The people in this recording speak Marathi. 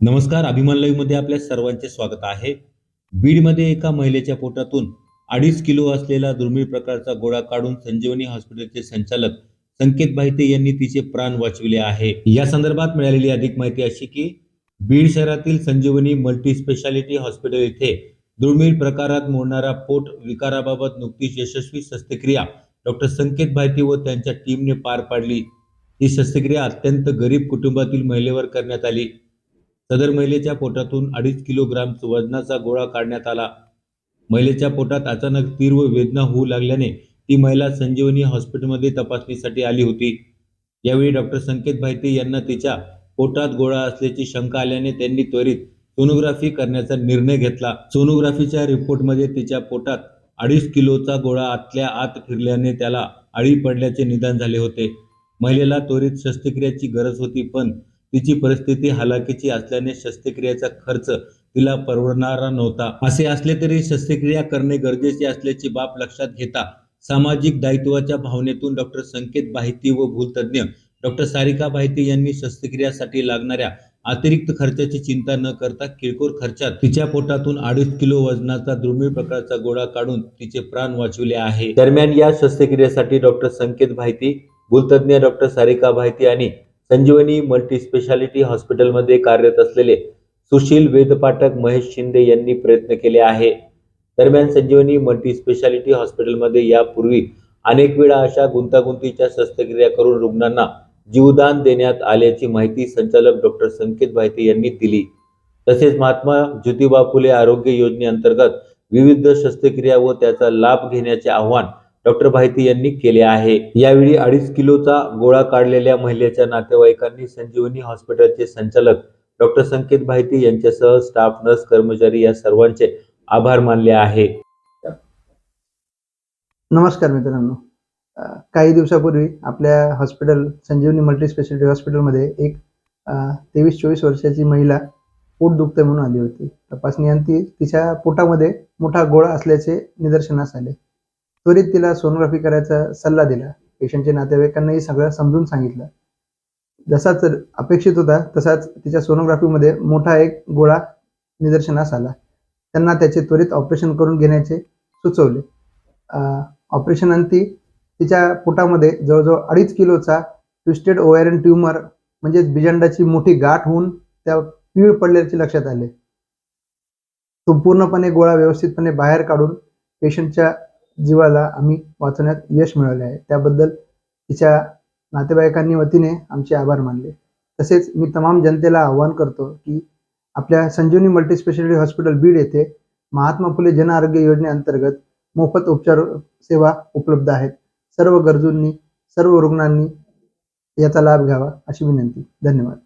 नमस्कार अभिमान लाईव्हमध्ये आपल्या सर्वांचे स्वागत आहे. बीडमध्ये एका महिलेच्या पोटातून अडीच किलो असलेला दुर्मिळ प्रकारचा गोळा काढून संजीवनी हॉस्पिटलचे संचालक संकेत भाईते यांनी तिचे प्राण वाचविले आहे. या संदर्भात मिळालेली अधिक माहिती अशी की बीड शहरातील संजीवनी मल्टी स्पेशालिटी हॉस्पिटल येथे दुर्मिळ प्रकारात मोडणारा पोट विकाराबाबत नुकतीच यशस्वी शस्त्रक्रिया डॉक्टर संकेत भाईते व त्यांच्या टीमने पार पाडली. ही शस्त्रक्रिया अत्यंत गरीब कुटुंबातील महिलेवर करण्यात आली. सदर महिलेच्या पोटातून अडीच किलोग्राम वजनाचा गोळा काढण्यात आला. महिलेच्या पोटात अचानक तीव्र वेदना होऊ लागल्याने ती महिला संजीवनी हॉस्पिटलमध्ये तपासणीसाठी आली होती. यावेळी डॉक्टर संकेत भाईते यांना तिच्या पोटात गोळा असल्याची शंका आल्याने त्यांनी त्वरित सोनोग्राफी करण्याचा निर्णय घेतला. सोनोग्राफीच्या रिपोर्टमध्ये तिच्या पोटात अडीच किलोचा गोळा आतल्या आत फिरल्याने त्याला आळी पडल्याचे निदान झाले होते. महिलेला त्वरित शस्त्रक्रियेची गरज होती पण तिची परिस्थिती हलाखीची असल्याने शस्त्रक्रियेचा खर्च तिला परवडणारा नव्हता. असे असले तरी शस्त्रक्रिया करणे गरजेचे असल्याची बाब लक्षात घेता सामाजिक दायित्वाच्या भावनेतून डॉक्टर संकेत बाहिती व भूलतज्ञ डॉक्टर सारिका बाहिती यांनी शस्त्रक्रियासाठी लागणाऱ्या अतिरिक्त खर्चाची चिंता न करता किरकोळ खर्चात तिच्या पोटातून अडीच किलो वजनाचा दुर्मिळ प्रकारचा गोळा काढून तिचे प्राण वाचविले आहे. दरम्यान या शस्त्रक्रियेसाठी डॉक्टर संकेत भाईती भूलतज्ञ डॉक्टर सारिका भाईती आणि संजीवनी मल्टी स्पेशालिटी हॉस्पिटलमध्ये कार्यरत असलेले सुशील वेदपाठक महेश शिंदे यांनी प्रयत्न केले आहे. दरम्यान संजीवनी मल्टी स्पेशालिटी हॉस्पिटलमध्ये यापूर्वी अनेक वेळा अशा गुंतागुंतीच्या शस्त्रक्रिया करून रुग्णांना जीवदान देण्यात आल्याची माहिती संचालक डॉक्टर संकेत भायते यांनी दिली. तसेच महात्मा ज्योतिबा फुले आरोग्य योजनेअंतर्गत विविध शस्त्रक्रिया व त्याचा लाभ घेण्याचे आव्हान डॉक्टर भाईती यांनी केले आहे. यावेळी अडीच किलोचा गोळा काढलेल्या महिलेच्या नातेवाईकांनी संजीवनी हॉस्पिटलचे संचालक डॉक्टर संकेत भाईती यांच्यासह स्टाफ नर्स कर्मचारी या सर्वांचे आभार मानले आहे. नमस्कार मित्रांनो. काही दिवसापूर्वी आपल्या हॉस्पिटल संजीवनी मल्टी स्पेशालिटी हॉस्पिटलमध्ये एक तेवीस चोवीस वर्षाची महिला पोट दुखते म्हणून आली होती. तपासणी ती तिच्या पोटामध्ये मोठा गोळा असल्याचे निदर्शनास आले. त्वरित तिला सोनोग्राफी करायचा सल्ला दिला. पेशंटच्या नातेवाईकांनाही सगळं समजून सांगितलं. जसाच अपेक्षित होता तसाच तिच्या सोनोग्राफीमध्ये मोठा एक गोळा निदर्शनास आला. त्यांना त्याचे त्वरित ऑपरेशन करून घेण्याचे सुचवले. ऑपरेशन अंती तिच्या पोटामध्ये जवळजवळ अडीच किलोचा ट्विस्टेड ओव्हॅरन ट्यूमर म्हणजेच बिजंडाची मोठी गाठ होऊन त्या पीळ पडल्याचे लक्षात आले. तो पूर्णपणे गोळा व्यवस्थितपणे बाहेर काढून पेशंटच्या जीवाला आम्ही वाचवण्यात यश मिळवले आहे. त्याबद्दल तिच्या नातेवाईकांनी वतीने आमचे आभार मानले. तसेच मी तमाम जनतेला आवाहन करतो की आपल्या संजीवनी मल्टीस्पेशालिटी हॉस्पिटल बीड येथे महात्मा फुले जन आरोग्य योजनेअंतर्गत मोफत उपचार सेवा उपलब्ध आहेत. सर्व गरजूंनी सर्व रुग्णांनी याचा लाभ घ्यावा अशी विनंती. धन्यवाद.